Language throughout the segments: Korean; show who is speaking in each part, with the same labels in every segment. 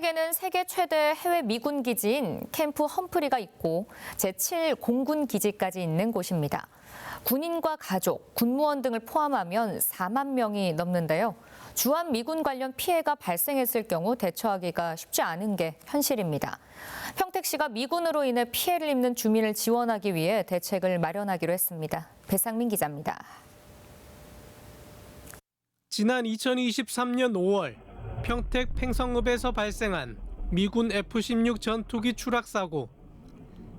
Speaker 1: 평택에는 세계 최대 해외 미군 기지인 캠프 험프리가 있고 제7 공군 기지까지 있는 곳입니다. 군인과 가족, 군무원 등을 포함하면 4만 명이 넘는데요. 주한 미군 관련 피해가 발생했을 경우 대처하기가 쉽지 않은 게 현실입니다. 평택시가 미군으로 인해 피해를 입는 주민을 지원하기 위해 대책을 마련하기로 했습니다. 배상민 기자입니다.
Speaker 2: 지난 2023년 5월 평택 팽성읍에서 발생한 미군 F-16 전투기 추락 사고.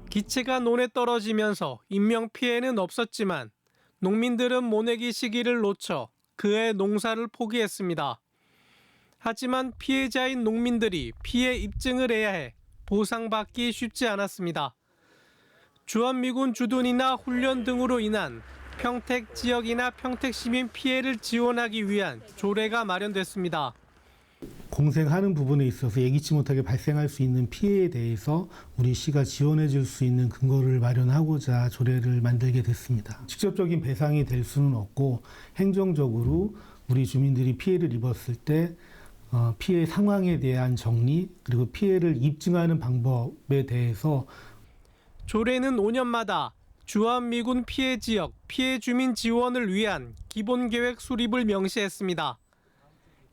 Speaker 2: 기체가 논에 떨어지면서 인명 피해는 없었지만 농민들은 모내기 시기를 놓쳐 그해 농사를 포기했습니다. 하지만 피해자인 농민들이 피해 입증을 해야 해 보상받기 쉽지 않았습니다. 주한미군 주둔이나 훈련 등으로 인한 평택 지역이나 평택 시민 피해를 지원하기 위한 조례가 마련됐습니다.
Speaker 3: 공생하는 부분에 있어서 예기치 못하게 발생할 수 있는 피해에 대해서 우리 시가 지원해 줄 수 있는 근거를 마련하고자 조례를 만들게 됐습니다. 직접적인 배상이 될 수는 없고 행정적으로 우리 주민들이 피해를 입었을 때 어, 피해 상황에 대한 정리 그리고 피해를 입증하는 방법에 대해서
Speaker 2: 조례는 5년마다 주한미군 피해 지역 피해 주민 지원을 위한 기본 계획 수립을 명시했습니다.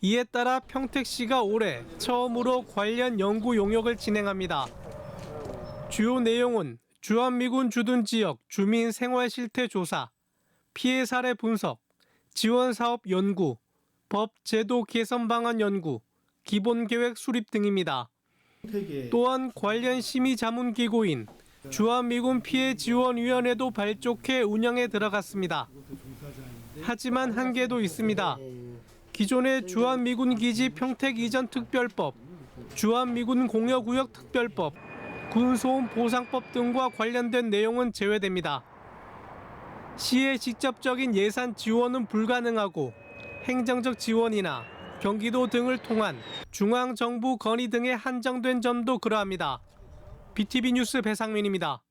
Speaker 2: 이에 따라 평택시가 올해 처음으로 관련 연구 용역을 진행합니다. 주요 내용은 주한미군 주둔 지역 주민 생활 실태 조사, 피해 사례 분석, 지원 사업 연구, 법 제도 개선 방안 연구, 기본 계획 수립 등입니다. 또한 관련 심의 자문 기구인 주한미군 피해 지원위원회도 발족해 운영에 들어갔습니다. 하지만 한계도 있습니다. 기존의 주한미군 기지 평택 이전 특별법, 주한미군 공여구역 특별법, 군소음 보상법 등과 관련된 내용은 제외됩니다. 시의 직접적인 예산 지원은 불가능하고 행정적 지원이나 경기도 등을 통한 중앙정부 건의 등에 한정된 점도 그러합니다. BTV 뉴스 배상민입니다.